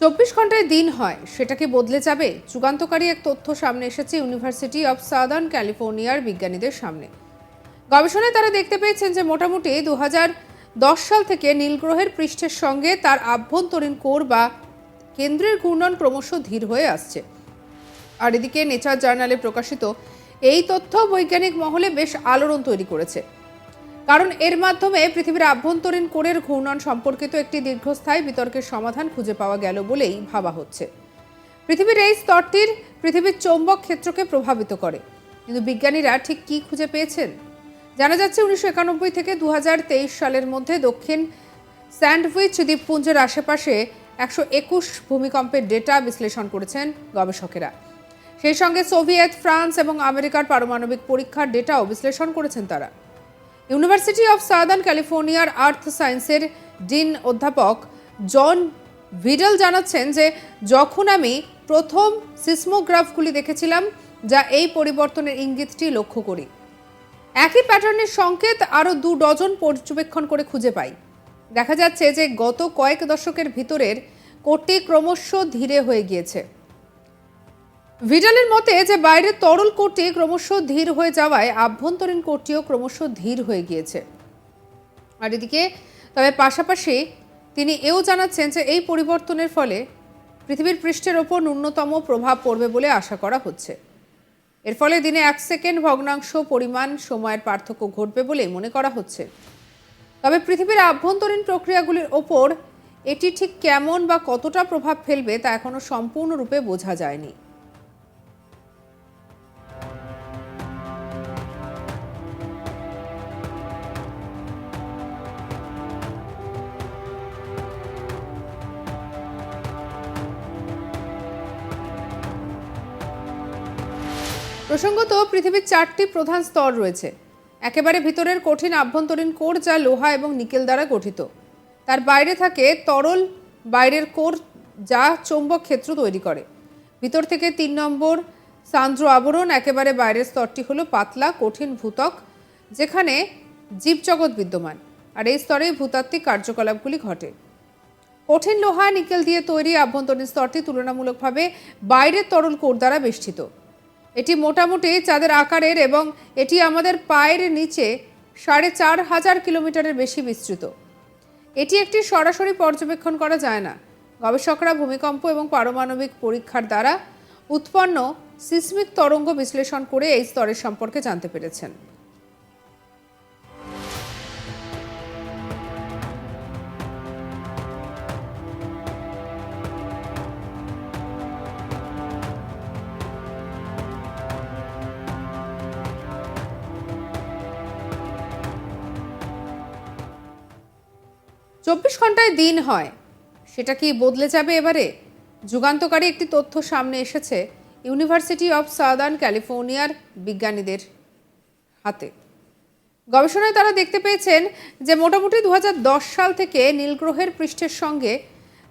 চব্বিশ ঘন্টায় দিন হয়, সেটাকে বদলে যাবে। যুগান্তকারী এক তথ্য সামনে এসেছে ইউনিভার্সিটি অফ সাদার্ন ক্যালিফোর্নিয়ার বিজ্ঞানীদের সামনে। গবেষণায় তারা দেখতে পেয়েছেন যে মোটামুটি দু দশ সাল থেকে নীলগ্রহের পৃষ্ঠের সঙ্গে তার আভ্যন্তরীণ কোর বা কেন্দ্রের ঘূর্ণন ক্রমশ ধীর হয়ে আসছে। আর এদিকে নেচার জার্নালে প্রকাশিত এই তথ্য বৈজ্ঞানিক মহলে বেশ আলোড়ন তৈরি করেছে। কারণ এর মাধ্যমে পৃথিবীর আভ্যন্তরীণ কোরের ঘূর্ণন সম্পর্কিত একটি দীর্ঘস্থায়ী বিতর্কের সমাধান খুঁজে পাওয়া গেল বলেই ভাবা হচ্ছে। পৃথিবীর এই স্তরটির পৃথিবীর চৌম্বক ক্ষেত্রকে প্রভাবিত করে। কিন্তু বিজ্ঞানীরা ঠিক কী খুঁজে পেয়েছেন? জানা যাচ্ছে উনিশশো একানব্বই থেকে দু হাজার তেইশ সালের মধ্যে দক্ষিণ স্যান্ডউইচ দ্বীপপুঞ্জের আশেপাশে একশো একুশ ভূমিকম্পের ডেটা বিশ্লেষণ করেছেন গবেষকেরা। সেই সঙ্গে সোভিয়েত, ফ্রান্স এবং আমেরিকার পারমাণবিক পরীক্ষার ডেটাও বিশ্লেষণ করেছেন তারা। ইউনিভার্সিটি অফ সাদার্ন ক্যালিফোর্নিয়ার আর্থ সায়েন্সের ডিন অধ্যাপক জন ভিডল জানাচ্ছেন যে, যখন আমি প্রথম সিসমোগ্রাফগুলি দেখেছিলাম, যা এই পরিবর্তনের ইঙ্গিতটি লক্ষ্য করি, একই প্যাটার্নের সংকেত আরও দু ডজন পর্যবেক্ষণ করে খুঁজে পাই। দেখা যাচ্ছে যে গত কয়েক দশকের ভিতরের কোটি ক্রমশ ধীরে হয়ে গিয়েছে। ভিডালের মতে যে বাইরের তরল কোটটি ক্রমশ ধীর হয়ে যাওয়ায় আভ্যন্তরীণ কোটটিও ক্রমশ ধীর হয়ে গিয়েছে। আর এদিকে, তবে পাশাপাশি তিনি এও জানাচ্ছেন যে এই পরিবর্তনের ফলে পৃথিবীর পৃষ্ঠের ওপর ন্যূনতম প্রভাব পড়বে বলে আশা করা হচ্ছে। এর ফলে দিনে এক সেকেন্ড ভগ্নাংশ পরিমাণ সময়ের পার্থক্য ঘটবে বলে মনে করা হচ্ছে। তবে পৃথিবীর আভ্যন্তরীণ প্রক্রিয়াগুলির ওপর এটি ঠিক কেমন বা কতটা প্রভাব ফেলবে তা এখনও সম্পূর্ণরূপে বোঝা যায়নি। প্রসঙ্গত, পৃথিবীর চারটি প্রধান স্তর রয়েছে। একেবারে ভিতরের কঠিন আভ্যন্তরীণ কোর যা লোহা এবং নিকেল দ্বারা গঠিত। তার বাইরে থাকে তরল বাইরের কোর যা চৌম্বক ক্ষেত্র তৈরি করে। ভিতর থেকে তিন নম্বর সান্দ্র আবরণ, একেবারে বাইরের স্তরটি হলো পাতলা, কঠিন ভূতক যেখানে জীবজগৎ বিদ্যমান। আর এই স্তরে ভূতাত্ত্বিক কার্যকলাপগুলি ঘটে। কঠিন লোহা, নিকেল দিয়ে তৈরি আভ্যন্তরীণ স্তরটি তুলনামূলকভাবে বাইরের তরল কোর দ্বারা বেষ্টিত। এটি মোটামুটি চাঁদের আকারের এবং এটি আমাদের পায়ের নিচে সাড়ে চার হাজার কিলোমিটারের বেশি বিস্তৃত। এটি একটি সরাসরি পর্যবেক্ষণ করা যায় না। গবেষকরা ভূমিকম্প এবং পারমাণবিক পরীক্ষার দ্বারা উৎপন্ন সিসমিক তরঙ্গ বিশ্লেষণ করে এই স্তরের সম্পর্কে জানতে পেরেছেন। চব্বিশ ঘন্টায় দিন হয়। সেটা কি বদলে যাবে এবারে? যুগান্তকারী একটি তথ্য সামনে এসেছে ইউনিভার্সিটি অফ সাদার্ন ক্যালিফোর্নিয়ার বিজ্ঞানীদের হাতে। গবেষণায় তারা দেখতে পেয়েছেন যে মোটামুটি দু হাজার দশ সাল থেকে নীলগ্রহের পৃষ্ঠের সঙ্গে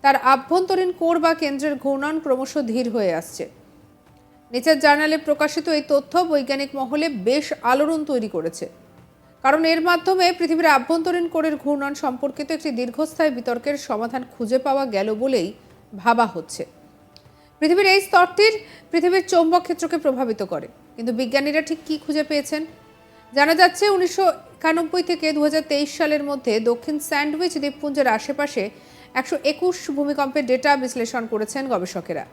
তার আভ্যন্তরীণ কোর বা কেন্দ্রের ঘূর্ণন ক্রমশ ধীর হয়ে আসছে। নেচার জার্নালে প্রকাশিত এই তথ্য বৈজ্ঞানিক মহলে বেশ আলোড়ন তৈরি করেছে। কারণ এর মাধ্যমে পৃথিবীর আভ্যন্তরীণ কোরের ঘূর্ণন সম্পর্কিত একটি দীর্ঘস্থায়ী বিতর্কের সমাধান খুঁজে পাওয়া গেল বলেই ভাবা হচ্ছে। পৃথিবীর এই স্তরটির পৃথিবীর চৌম্বক ক্ষেত্রকে প্রভাবিত করে। কিন্তু বিজ্ঞানীরা ঠিক কী খুঁজে পেয়েছেন? জানা যাচ্ছে উনিশশো একানব্বই থেকে দু হাজার তেইশ সালের মধ্যে দক্ষিণ স্যান্ডউইচ দ্বীপপুঞ্জের আশেপাশে একশো একুশ ভূমিকম্পের ডেটা বিশ্লেষণ করেছেন গবেষকেরা।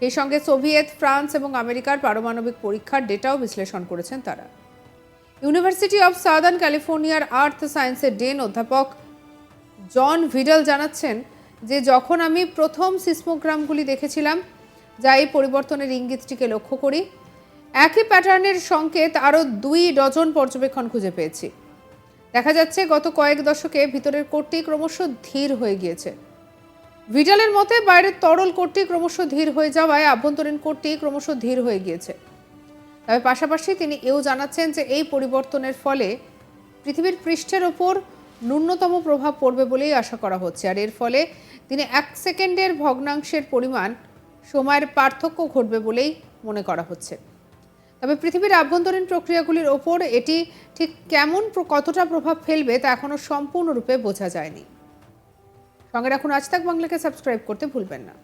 সেই সঙ্গে সোভিয়েত, ফ্রান্স এবং আমেরিকার পারমাণবিক পরীক্ষার ডেটাও বিশ্লেষণ করেছেন তারা। ইউনিভার্সিটি অব সাদার্ন ক্যালিফোর্নিয়ার আর্থ সায়েন্সের ডেন অধ্যাপক জন ভিডাল জানাচ্ছেন যে যখন আমি প্রথম সিসমোগ্রামগুলি দেখেছিলাম, যা এই পরিবর্তনের ইঙ্গিতটিকে লক্ষ্য করি, একই প্যাটার্নের সংকেত আরও দুই ডজন পর্যবেক্ষণ খুঁজে পেয়েছি। দেখা যাচ্ছে গত কয়েক দশকে ভিতরের কোটটি ক্রমশ ধীর হয়ে গিয়েছে। ভিডালের মতে, বাইরের তরল কোটটি ক্রমশ ধীর হয়ে যাওয়ায় আভ্যন্তরীণ কোটটি ক্রমশ ধীর হয়ে গিয়েছে। তবে পাশাপাশি তিনি এও জানাচ্ছেন যে এই পরিবর্তনের ফলে পৃথিবীর পৃষ্ঠের ওপর ন্যূনতম প্রভাব পড়বে বলেই আশা করা হচ্ছে। আর এর ফলে তিনি এক সেকেন্ডের ভগ্নাংশের পরিমাণ সময়ের পার্থক্য ঘটবে বলেই মনে করা হচ্ছে। তবে পৃথিবীর আভ্যন্তরীণ প্রক্রিয়াগুলির ওপর এটি ঠিক কেমন কতটা প্রভাব ফেলবে তা এখনও সম্পূর্ণরূপে বোঝা যায়নি। সঙ্গে রাখুন আজ তাক বাংলাকে সাবস্ক্রাইব করতে ভুলবেন না।